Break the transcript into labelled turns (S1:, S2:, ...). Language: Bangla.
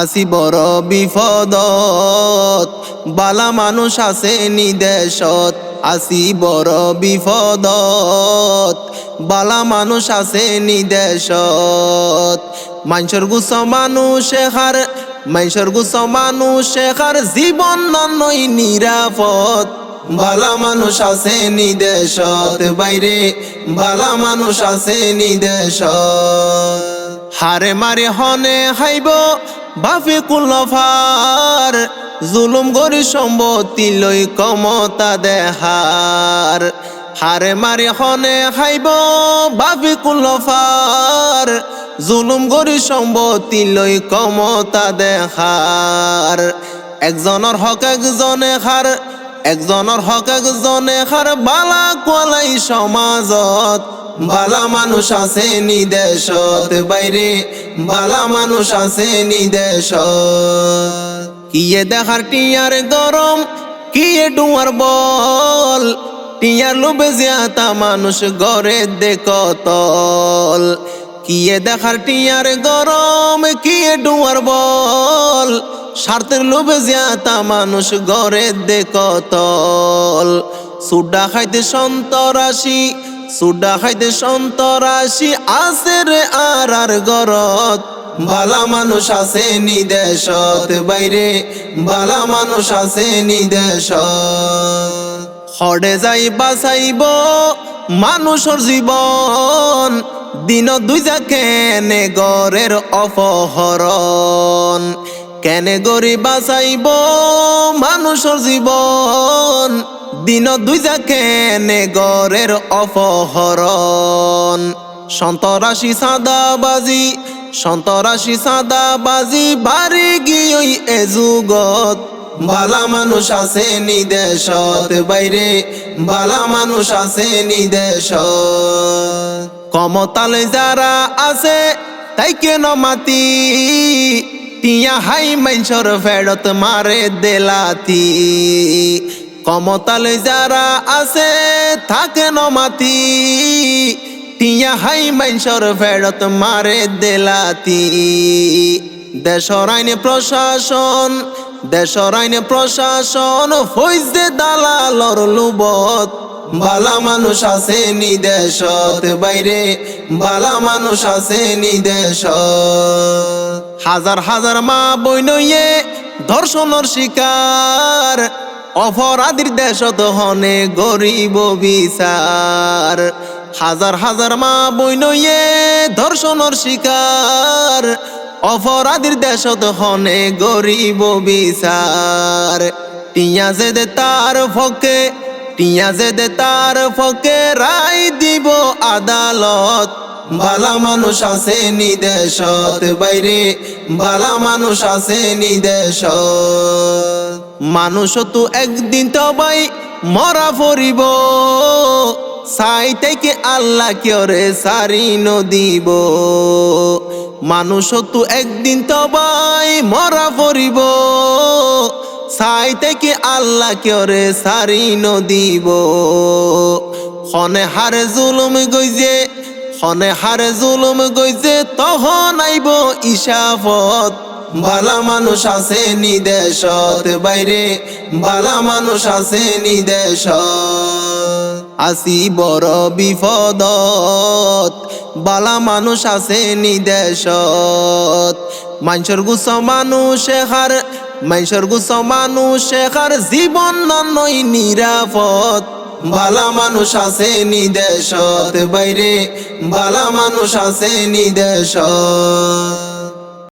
S1: আসি বড় বিপদত। বালা মানুষ আছে নিদেশত আসি বড় বিপদত। বালা মানুষ আছে নিদেশত মানুষের গুছ মানুষে হার মানুষের গুছ মানুষে হার জীবন নয় নিরাপদ। বালা মানুষ আছে নিদেশত বাইরে, বালা মানুষ আছে নিদেশত হারে মারে হনে হাইব বাফে জুলুম গরি সম্পত্তি লই কমতা দেহার। হারে মারে হনে হাইব বাফে জুলুম গরি সম্পত্তি লই কমতা দেখার একজনের হক একজনে হার, একজনের হক একজনে হার বালা কোয়ালাই সমাজত বালা মানুষ আছে নিদেশত, বাইরে বালা মানুষ আছে নিদেশত। কিয়ে দেখার টিয়ার গরম, কিয়ে ডুয়ার বল, টিয়ার লোভে জিয়াতা মানুষ গড়ে দেখতল কিয়ে দেখার টিয়ার গরম, কিয়ে ডুয়ার বল, স্বার্থের লোভে জিয়াতা মানুষ গড়ে দেখতল সুডা খাইতে সন্তরাশি সুডা খাইতে সন্তরাশি আছে রে আর আর গরত বালা মানুষ আছে নিদেশত বাইরে বালা মানুষ আছে নিদেশত হডে যাই বাঁচাইব মানুষের জীবন দিন দুই যা কেনে গরের অপহরণ কেনে গরি বাঁচাইব মানুষের জীবন দিন দুই যা কেনে গরের অপহরণ। সন্তরাশি সাদাবাজি সন্তরাশি সাদাবাজি, বাড়ি গিয়ে এ যুগত। বালা মানুষ আছে নিদেশত বাইরে বালা মানুষ আছে নিদেশত কমতালে যারা আছে, তাই কেন মাতি? টিয়া হাই মাইনসর ফেরত মারে দেলাতি। কমতালে যারা আছে, থাকে নমাতি টিয়া হাই মাইনসর ফেরত মারে দেলাতি। দেশর আইনে প্রশাসন, দেশর আইনে প্রশাসন, ফৈজে দালালর লুবত। বালা মানুষ আছে নিদেশত বাইরে, বালা মানুষ আছে নিদেশত হাজার হাজার মা বইনয়ে ধর্ষণর শিকার। অপরাধীর দেশ হনে গরিব বিচার। হাজার হাজার মা বইনয়ে ধর্ষণর শিকার। অপরাধীর দেশ হনে গরিব বিচার। টিয়া যে তার ফকে, টিয়া যে তার ফকে রায় দিব আদালত। ভালা মানুষ আছে নিদেশত বাইরে বালা মানুষ আছে নিদেশত মানুষ তো একদিন তো ভাই মরা পড়িব সাই থেকে আল্লাহ কেরে সারি নদিব মানুষ তো একদিন তো ভাই মরা পড়িব সাই থেকে আল্লাহ কেরে সারি নদিব হনে হারে জুলুম গইজে, হনে হারে জুলুম গইজে তখন আইব ইসাফত বালা মানুষ আছে নিদেশত বাইরে, বালা মানুষ আছে নিদেশত। আসি বড় বিপদত, বালা মানুষ আছে নিদেশত। মানুষের গুছ মানুষে হার, মানুষের গুছ মানুষে হার, জীবন নয় নিরাপদ। বালা মানুষ আছে নিদেশত বাইরে ভালা মানুষ আছে নিদেশত